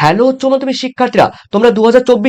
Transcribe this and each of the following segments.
Hello উচ্চ মাধ্যমিক শিক্ষার্থীরা, তোমরা দু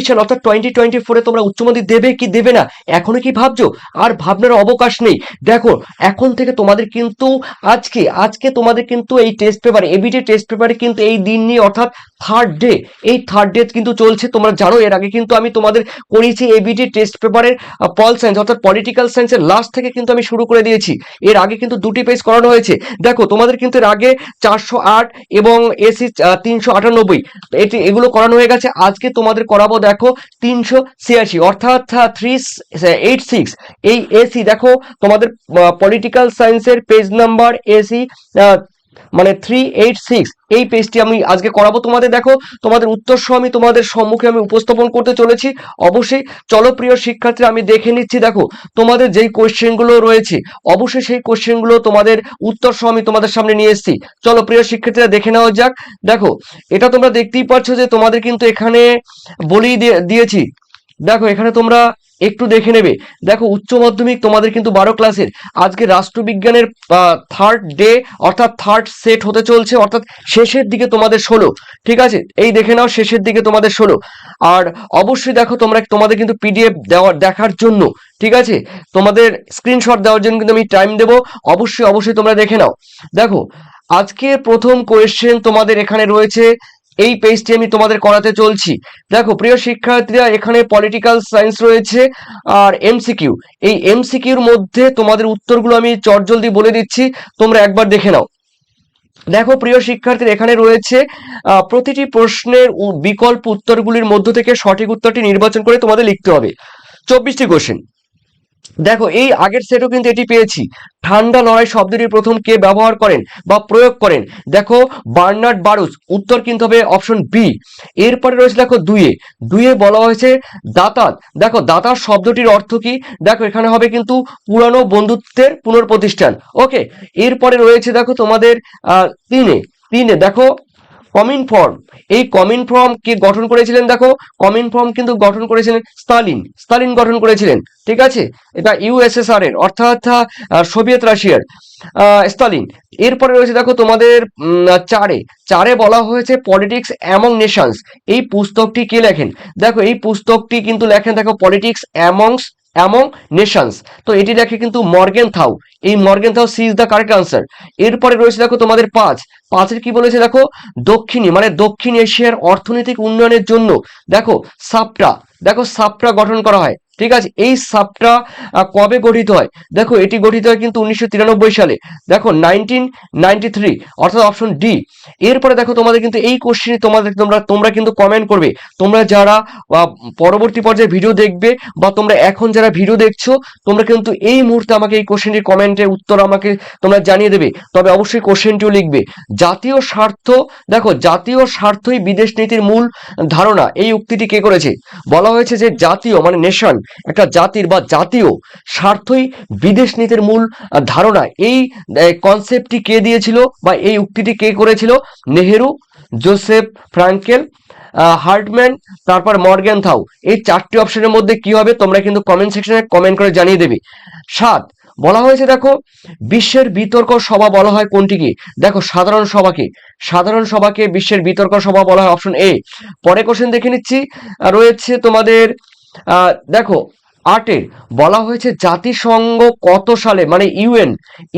সাল, অর্থাৎ টোয়েন্টি টোয়েন্টি ফোরে তোমরা উচ্চ মাধ্যমিক দেবে কি দেবে না? এখনও কি ভাবছ? আর ভাবনার অবকাশ নেই। দেখো, এখন থেকে তোমাদের কিন্তু আজকে আজকে তোমাদের কিন্তু এই টেস্ট পেপার এবিটি টেস্ট পেপারে কিন্তু এই দিন নিয়ে, অর্থাৎ থার্ড ডে এই থার্ড ডে কিন্তু চলছে। তোমরা জানো, এর আগে কিন্তু আমি তোমাদের করিয়েছি এবিটি টেস্ট পেপারের পল সায়েন্স অর্থাৎ পলিটিক্যাল সায়েন্সের লাস্ট থেকে কিন্তু আমি শুরু করে দিয়েছি। এর আগে কিন্তু দুটি পেজ করানো হয়েছে। দেখো, তোমাদের কিন্তু এর আগে চারশো আট এবং এসি তিনশো আটানব্বই। এটি এগুলো করানো হয়ে গেছে। আজকে তোমাদের করাবো দেখো তিনশো ছিয়াশি, অর্থাৎ থ্রি এইট সিক্স এই এসি দেখো তোমাদের পলিটিক্যাল সায়েন্সের পেজ নাম্বার এসি মানে থ্রি এইট সিক্স এই পেজটি আমি আজকে করাবো তোমাদের, দেখো, তোমাদের উত্তর সহ আমি তোমাদের সম্মুখে আমি উপস্থাপন করতে চলেছি। অবশ্যই চলো প্রিয় শিক্ষার্থীরা আমি দেখে নিচ্ছি, দেখো, তোমাদের যেই কোয়েশ্চেনগুলো রয়েছে, অবশ্যই সেই কোয়েশ্চেনগুলো তোমাদের উত্তর সহ আমি তোমাদের সামনে নিয়ে এসেছি। চলো প্রিয় শিক্ষার্থীরা, দেখে নেওয়া যাক। দেখো, এটা তোমরা দেখতেই পাচ্ছ যে তোমাদের কিন্তু এখানে দিয়ে- দিয়েছি। দেখো, এখানে তোমরা একটু দেখে নেবে। দেখো, উচ্চ মাধ্যমিক তোমাদের কিন্তু বারো ক্লাসের আজকে রাষ্ট্রবিজ্ঞানের থার্ড ডে অর্থাৎ থার্ড সেট হতে চলছে, অর্থাৎ শেষের দিকে তোমাদের ষোলো। ঠিক আছে? এই দেখে নাও, শেষের দিকে তোমাদের ষোলো। আর অবশ্যই দেখো তোমরা, তোমাদের কিন্তু পিডিএফ দেওয়ার দেখার জন্য। ঠিক আছে? তোমাদের স্ক্রিনশট দেওয়ার জন্য কিন্তু আমি টাইম দেবো। অবশ্যই অবশ্যই তোমরা দেখে নাও। দেখো আজকে প্রথম কোয়েশ্চেন তোমাদের এখানে রয়েছে এই পেজটি আমি তোমাদের করাতে চলছি। দেখো, প্রিয় শিক্ষার্থীরা, এখানে পলিটিক্যাল সায়েন্স রয়েছে আর এমসিকিউ এই এমসিকিউর মধ্যে তোমাদের উত্তরগুলো আমি চটজলদি বলে দিচ্ছি। তোমরা একবার দেখে নাও। দেখো, প্রিয় শিক্ষার্থীরা, এখানে রয়েছে প্রতিটি প্রশ্নের বিকল্প উত্তরগুলির মধ্য থেকে সঠিক উত্তরটি নির্বাচন করে তোমাদের লিখতে হবে। চব্বিশটি কোশ্চেন দেখো, এই আগের সেটও কিন্তু এটি পেয়েছি। ঠান্ডা লড়াই শব্দটি প্রথম কে ব্যবহার করেন বা প্রয়োগ করেন? দেখো, বার্নার্ড বারুস, উত্তর কিন্তু হবে অপশন বি এরপরে রয়েছে দেখো দুইয়ে দুইয়ে বলা হয়েছে দাতাত দেখো, দাতার শব্দটির অর্থ কি? দেখো, এখানে হবে কিন্তু পুরানো বন্ধুত্বের পুনর্প্রতিষ্ঠান ওকে এরপরে রয়েছে দেখো তোমাদের তিনে তিনে দেখো কমিন ফর্ম। এই কমিন ফর্ম কে গঠন করেছিলেন দেখো, কমিন ফর্ম কিন্তু গঠন করেছিলেন স্টালিন স্টালিন গঠন করেছিলেন, ঠিক আছে? এটা ইউএসএসআর এর, অর্থাৎ সোভিয়েত রাশিয়ার স্টালিন এরপরে রয়েছে দেখো তোমাদের চারে। চারে বলা হয়েছে পলিটিক্স অ্যামং নেশনস। এই পুস্তকটি কে লেখেন? দেখো এই পুস্তকটি কিন্তু লেখেন দেখো পলিটিক্স অ্যামংস অ্যামং নেশনস তো এটি লেখে কিন্তু মর্গেন থাউ। এই Morgenthau C is the correct answer এরপরে রয়েছে দেখো তোমাদের পাঁচ। পাঁচের কি বলেছে দেখো? দক্ষিণী মানে দক্ষিণ এশিয়ার অর্থনৈতিক উন্নয়নের জন্য। দেখো সাপটা দেখো সাপটা গঠন করা হয়। ঠিক আছে? এই সাপটা কবে গঠিত হয়? দেখো, এটি গঠিত হয় কিন্তু উনিশশো তিরানব্বই সালে। দেখো নাইনটিন অর্থাৎ অপশন ডি এরপরে দেখো, তোমাদের কিন্তু এই কোশ্চেনে তোমাদের তোমরা তোমরা কিন্তু কমেন্ট করবে। তোমরা যারা পরবর্তী পর্যায়ে ভিডিও দেখবে বা তোমরা এখন যারা ভিডিও দেখছ, তোমরা কিন্তু এই মুহূর্তে আমাকে এই কোশ্চেনটির কমেন্টে উত্তর আমাকে তোমরা জানিয়ে দেবে। তবে অবশ্যই কোশ্চেনটিও লিখবে। জাতীয় স্বার্থ, দেখো, জাতীয় স্বার্থই বিদেশ নীতির মূল ধারণা। এই উক্তিটি কে করেছে? বলা হয়েছে যে জাতীয় মানে নেশন একটা জাতির বা জাতীয় স্বার্থই বিদেশ নীতির মূল ধারণা। এই কনসেপ্টটি কে দিয়েছিল বা এই উক্তিটি কে করেছিল? নেহেরু, জোসেফ ফ্রাঙ্কেল হার্টম্যান, তারপর মর্গ্যান থাউ। এই চারটি অপশনের মধ্যে কি হবে তোমরা কিন্তু কমেন্ট সেকশনে কমেন্ট করে জানিয়ে দেবে। সাত, বলা হয়েছে দেখো, বিশ্বের বিতর্ক সভা বলা হয় কোনটিকে দেখো, সাধারণ সভাকে সাধারণ সভাকে বিশ্বের বিতর্ক সভা বলা হয় অপশন এ। পরে কোশ্চেন দেখে নিচ্ছি। রয়েছে তোমাদের দেখো আটের বলা হয়েছে জাতিসংঘ কত সালে মানে ইউএন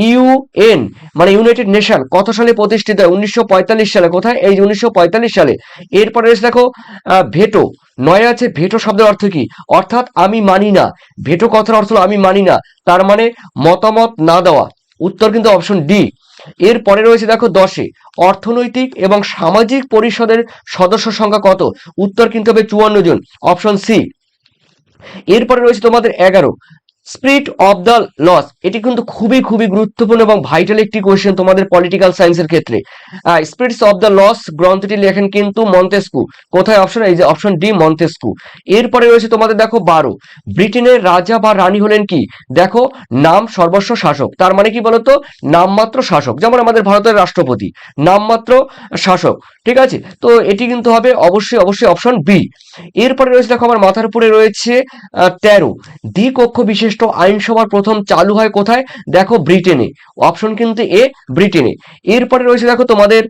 ইউএন মানে ইউনাইটেড নেশন কত সালে প্রতিষ্ঠিত হয়? উনিশশো পঁয়তাল্লিশ সালে, কোথায়? এই উনিশশো পঁয়তাল্লিশ সালে। এরপরে রয়েছে দেখো ভেটো। নয় আছে, ভেটো শব্দের অর্থ কি? অর্থাৎ আমি মানি না। ভেটো কথার অর্থ আমি মানি না। তার মানে মতামত না দেওয়া। উত্তর কিন্তু অপশন ডি এর পরে রয়েছে দেখো দশে, অর্থনৈতিক এবং সামাজিক পরিষদের সদস্য সংখ্যা কত? উত্তর কিন্তু হবে চুয়ান্ন জন অপশন সি এরপরে রয়েছে তোমাদের এগারো। স্প্রিট অফ দ্য লস এটি কিন্তু খুবই খুবই গুরুত্বপূর্ণ এবং ভাইটাল একটি কোয়েশ্চেন তোমাদের পলিটিক্যাল সায়েন্সের ক্ষেত্রে। স্পিরিটস অফ দ্য লস গ্রন্থটি লেখেন কিন্তু মন্তেস্কু। কোথায়? অপশন এই যে অপশন ডি মন্তেস্কু। এরপরে রয়েছে তোমাদের দেখো বারো। ব্রিটেনের রাজা বা রানী হলেন কি? দেখো, নাম সর্বস্ব শাসক। তার মানে কি বলতো? নামমাত্র শাসক। যেমন আমাদের ভারতের রাষ্ট্রপতি। নামমাত্র শাসক। ঠিক আছে? তো এটি কিন্তু হবে অবশ্যই অবশ্যই অপশন বি এরপরে রয়েছে দেখো আমার মাথার উপরে রয়েছে তেরো। দ্বিকক্ষ বিশিষ্ট আইনসভার প্রথম চালু হয় কোথায়? দেখো ব্রিটেনে। অপশন কিন্তু এ ব্রিটেনে। এরপরে রয়েছে দেখো তোমাদের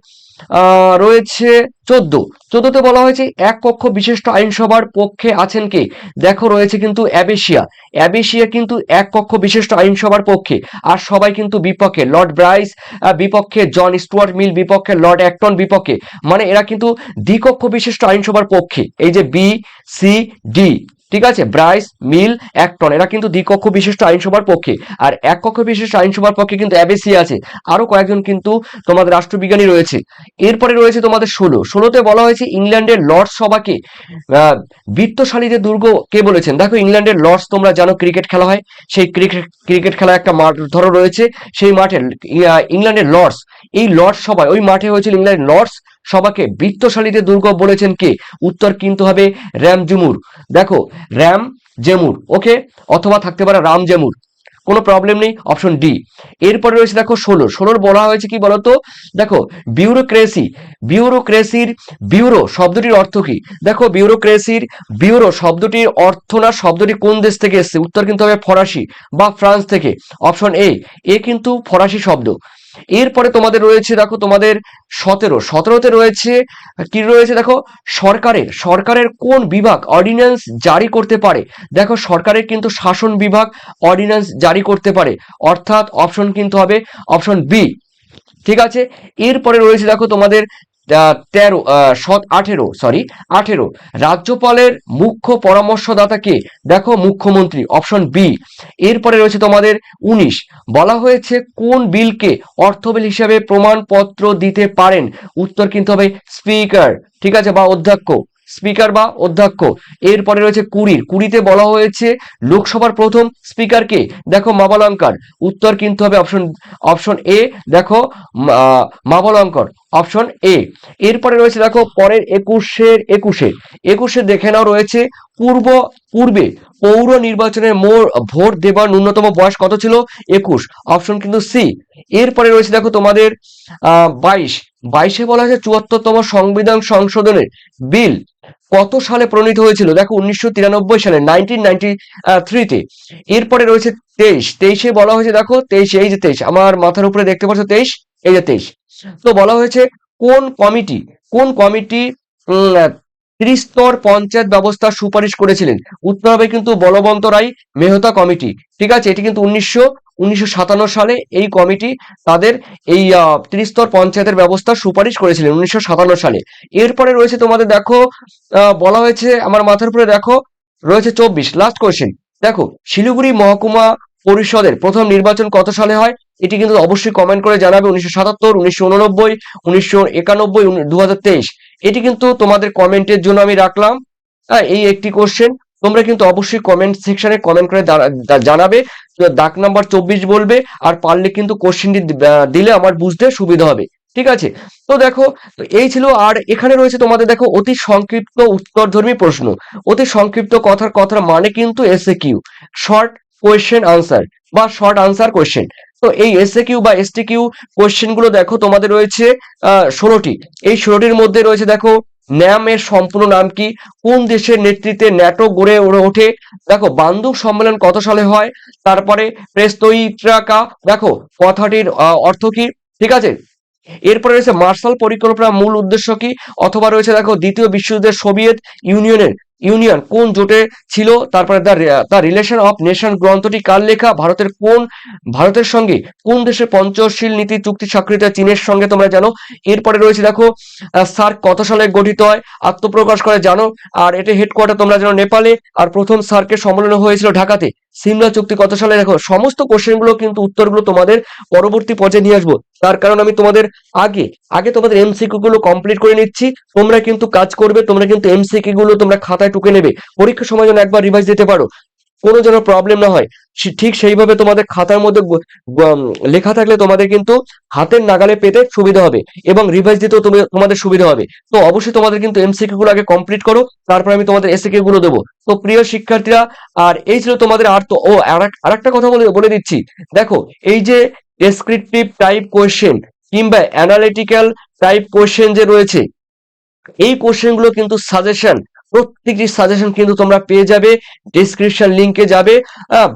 রয়েছে চোদ্দ। চোদ্দতে বলা হয়েছে, এক কক্ষ বিশিষ্ট আইনসভার পক্ষে আছেন কে? দেখো, রয়েছে কিন্তু অ্যাবেশিয়া। অ্যাবেশিয়া কিন্তু এক কক্ষ বিশিষ্ট আইনসভার পক্ষে, আর সবাই কিন্তু বিপক্ষে। লর্ড ব্রাইস বিপক্ষে, জন স্টুয়ার্ট মিল বিপক্ষে, লর্ড অ্যাক্টন বিপক্ষে। মানে এরা কিন্তু দ্বিকক্ষ বিশিষ্ট আইনসভার পক্ষে। এই যে বি, সি, ডি। ঠিক আছে? ব্রাইস, মিল অ্যাক্টন এরা কিন্তু দ্বিকক্ষ বিশিষ্ট আইনসভার পক্ষে। আর এক কক্ষ বিশিষ্ট আইনসভার পক্ষে কিন্তু অ্যাবেসি আছে। আরও কয়েকজন কিন্তু তোমাদের রাষ্ট্রবিজ্ঞানী রয়েছে। এরপরে রয়েছে তোমাদের ষোলো। ষোলোতে বলা হয়েছে ইংল্যান্ডের লর্ডস সভাকে বৃত্তশালীদের দুর্গ, কে বলেছেন? দেখো, ইংল্যান্ডের লর্ডস তোমরা জানো ক্রিকেট খেলা হয়। সেই ক্রিকেট ক্রিকেট খেলা একটা মাঠ ধরো রয়েছে। সেই মাঠে ইংল্যান্ডের লর্ডস। এই লর্ডস সভায়, ওই মাঠে হয়েছিল ইংল্যান্ডের লর্ডস। সভাকে বৃত্তশালীদের দুর্গ বলেছেন কে? উত্তর কিন্তু হবে র্যাম জুমুর। দেখো র্যাম জেমুর, ওকে? অথবা থাকতে পারে রাম জেমুর। কোনো প্রবলেম নেই অপশন ডি এরপরে রয়েছে দেখো ষোলো। ষোলোর বলা হয়েছে কি বলতো? দেখো বিউরোক্রেসি বিউরোক্রেসির বিউরো শব্দটির অর্থ কি? দেখো বিউরোক্রেসির বিউরো শব্দটির অর্থ না, শব্দটি কোন দেশ থেকে এসেছে? উত্তর কিন্তু হবে ফরাসি বা ফ্রান্স থেকে। অপশন এ এ কিন্তু ফরাসি শব্দ। এরপরে তোমাদের রয়েছে, দেখো তোমাদের সতেরো। সতেরোতে রয়েছে, কি রয়েছে দেখো? সরকারের। সরকারের কোন বিভাগ অর্ডিন্যান্স জারি করতে পারে? দেখো, সরকারের কিন্তু শাসন বিভাগ অর্ডিন্যান্স জারি করতে পারে। অর্থাৎ অপশন কিন্তু হবে অপশন বি। ঠিক আছে? এরপরে রয়েছে দেখো তোমাদের তেরো আহ, আঠেরো সরি আঠেরো। রাজ্যপালের মুখ্য পরামর্শদাতাকে দেখো মুখ্যমন্ত্রী অপশন বি এরপরে রয়েছে তোমাদের উনিশ। বলা হয়েছে কোন বিলকে অর্থ বিল হিসাবে প্রমাণপত্র দিতে পারেন? উত্তর কিন্তু হবে স্পিকার ঠিক আছে বা অধ্যক্ষ। স্পিকার বা অধ্যক্ষ। এরপরে রয়েছে কুড়ির। কুড়িতে বলা হয়েছে, লোকসভার প্রথম স্পিকারকে দেখো মাবালঙ্কার উত্তর কিন্তু হবে অপশন অপশন এ। দেখো মাবলঙ্কর অপশন এ। এরপরে রয়েছে, দেখো, পরের একুশের, একুশে। একুশে দেখে নাও রয়েছে, পূর্ব, পূর্বে পৌর নির্বাচনের মোর ভোট দেবার ন্যূনতম বয়স কত ছিল? একুশ। অপশন কিন্তু সি। এরপরে রয়েছে, দেখো তোমাদের বাইশ। বাইশে বলা হয়েছে চুয়াত্তরতম সংবিধান সংশোধনের বিল কত সালে প্রণীত হয়েছিল? দেখো, উনিশশো তিরানব্বই সালে নাইনটিন নাইনটি থ্রিতে এরপরে রয়েছে তেইশ। তেইশে বলা হয়েছে, দেখো, তেইশ, এই যে তেইশ, আমার মাথার উপরে দেখতে পাচ্ছ, তেইশ, এই যে তেইশ। তো বলা হয়েছে, কোন কমিটি কোন কমিটি ত্রিস্তর পঞ্চায়েত ব্যবস্থা সুপারিশ করেছিলেন? উত্তর হবে কিন্তু বলবন্ত রায় মেহতা কমিটি। ঠিক আছে, এটি কিন্তু উনিশশো উনিশশো সাতান্ন সালে এই কমিটি তাদের এই ত্রিস্তর পঞ্চায়েতের ব্যবস্থা সুপারিশ করেছিলেন উনিশশো সাতান্ন সালে। এরপরে রয়েছে তোমাদের দেখো বলা হয়েছে, আমার মাথার উপরে দেখো, রয়েছে চব্বিশ। লাস্ট কোয়েশ্চেন দেখো, শিলিগুড়ি মহকুমা পরিষদের প্রথম নির্বাচন কত সালে হয়? এটি কিন্তু অবশ্যই কমেন্ট করে জানাবে উনিশশো সাতাত্তর, উনিশশো উননব্বই, উনিশশো একানব্বই দু এটি কিন্তু তোমাদের কমেন্টের জন্য আমি রাখলাম। হ্যাঁ এই একটি কোশ্চেন তোমরা কিন্তু অবশ্যই কমেন্ট সেকশনে কমেন্ট করে জানাবে। দাগ নাম্বার চব্বিশ বলবে, আর পারলে কিন্তু কোশ্চেনটি দিলে আমার বুঝতে সুবিধা হবে। ঠিক আছে? তো দেখো এই ছিল, আর এখানে রয়েছে তোমাদের দেখো অতি সংক্ষিপ্ত উত্তরধর্মী প্রশ্ন। অতি সংক্ষিপ্ত কথার কথার মানে কিন্তু SA Q short question answer বা শর্ট আনসার কোয়েশ্চেন তো এই এসএ কিউ বা এসটি কিউ কোয়েশ্চেনগুলো দেখো তোমাদের রয়েছে, আহ, ষোলোটি। এই ষোলোটির মধ্যে রয়েছে দেখো ন্যাম এর সম্পূর্ণ নাম কি? কোন দেশের নেতৃত্বে ন্যাটো গড়ে ওঠে? দেখো বান্দুক সম্মেলন কত সালে হয়? তারপরে প্রেস্তইত্রাকা দেখো, কথাটির অর্থ কি? ঠিক আছে? এরপরে রয়েছে মার্শাল পরিকল্পনার মূল উদ্দেশ্য কি? অথবা রয়েছে, দেখো, দ্বিতীয় বিশ্বযুদ্ধের সোভিয়েত ইউনিয়নের ইউনিয়ন, কোন জোটে ছিল, তারপরে দ্য রিলেশন অফ নেশন গ্রন্থটি কার লেখা, ভারতের কোন, ভারতের সঙ্গে কোন দেশের পঞ্চশীল নীতি, চুক্তি, স্বাক্ষরিত, চীনের সঙ্গে তোমরা জানো। এরপরে রয়েছে দেখো সার্ক কত সালে গঠিত হয়, আত্মপ্রকাশ করে জানো, আর এটা হেডকোয়ার্টার তোমরা জানো নেপালে, আর প্রথম সার্কের সম্মেলন হয়েছিল ঢাকাতে। সিমলা চুক্তি কত সালে দেখো, সমস্ত কোশ্চেনগুলো কিন্তু উত্তরগুলো তোমাদের পরবর্তী পর্যায়ে নিয়ে আসব। তার কারণ আমি তোমাদের আগে আগে তোমাদের এমসিকিউ গুলো কমপ্লিট করে নিচ্ছি, তোমরা কিন্তু কাজ করবে, তোমরা কিন্তু এমসিকিউ গুলো তোমরা খাতায় টুকে নেবে। পরীক্ষার সময় যেন একবার রিভাইজ দিতে পারো। কোনো যেন প্রবলেম না হয়। ঠিক সেইভাবে তোমাদের খাতার মধ্যে লেখা থাকলে তোমাদের কিন্তু হাতের নাগালে পেতে সুবিধা হবে এবং রিভাইজ দিতেও তুমি তোমাদের সুবিধা হবে। তো অবশ্যই তোমাদের কিন্তু এমসিকিউ গুলো আগে কমপ্লিট করো, তারপর আমি তোমাদের এসিকিউ গুলো দেবো। তো প্রিয় শিক্ষার্থীরা, আর এই ছিল তোমাদের আর তো ও আর একটা কথা বলে বলে দিচ্ছি। দেখো, এই যে ডেসক্রিপটিভ টাইপ কোয়েশ্চেন কিংবা অ্যানালিটিক্যাল টাইপ কোয়েশ্চেন যে রয়েছে, এই কোশ্চেনগুলো কিন্তু সাজেশন প্রত্যেকটি সাজেশন কিন্তু তোমরা পেয়ে যাবে ডিসক্রিপশন লিংকে যাবে।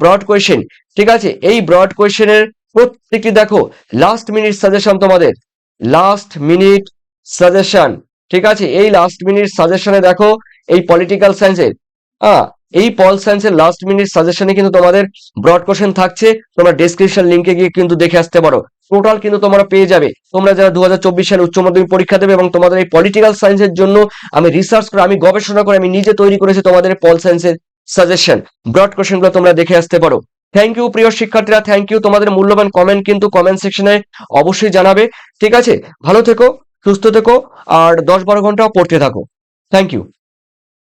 ব্রড কোয়েশ্চেন ঠিক আছে? এই ব্রড কোয়েশ্চেনের প্রত্যেকটি দেখো লাস্ট মিনিট সাজেশন তোমাদের। লাস্ট মিনিট সাজেশন ঠিক আছে? এই লাস্ট মিনিট সাজেশনে দেখো, এই পলিটিক্যাল সায়েন্সের হ্যাঁ এই পল সায়েন্সের লাস্ট মিনিট সাজেশনে কিন্তু তোমাদের ব্রড কোশ্চেন থাকছে। তোমরা ডেসক্রিপশন লিংকে গিয়ে কিন্তু দেখে আসতে পারো। টোটাল কিন্তু তোমরা পেয়ে যাবে। তোমরা যারা দু সালে উচ্চ মাধ্যমিক পরীক্ষা দেবে এবং তোমাদের এই পলিটিক্যাল সায়েন্সের জন্য আমি রিসার্চ করে, আমি গবেষণা করে, আমি নিজে তৈরি করেছি তোমাদের পল সায়েন্সের সাজেশন ব্রড কোশ্চেনগুলো তোমরা দেখে আসতে পারো। থ্যাংক ইউ প্রিয় শিক্ষার্থীরা। থ্যাংক ইউ তোমাদের মূল্যবান কমেন্ট কিন্তু কমেন্ট সেকশনে অবশ্যই জানাবে। ঠিক আছে? ভালো থেকো, সুস্থ থেকো, আর দশ বারো ঘণ্টা পড়তে থাকো। Thank you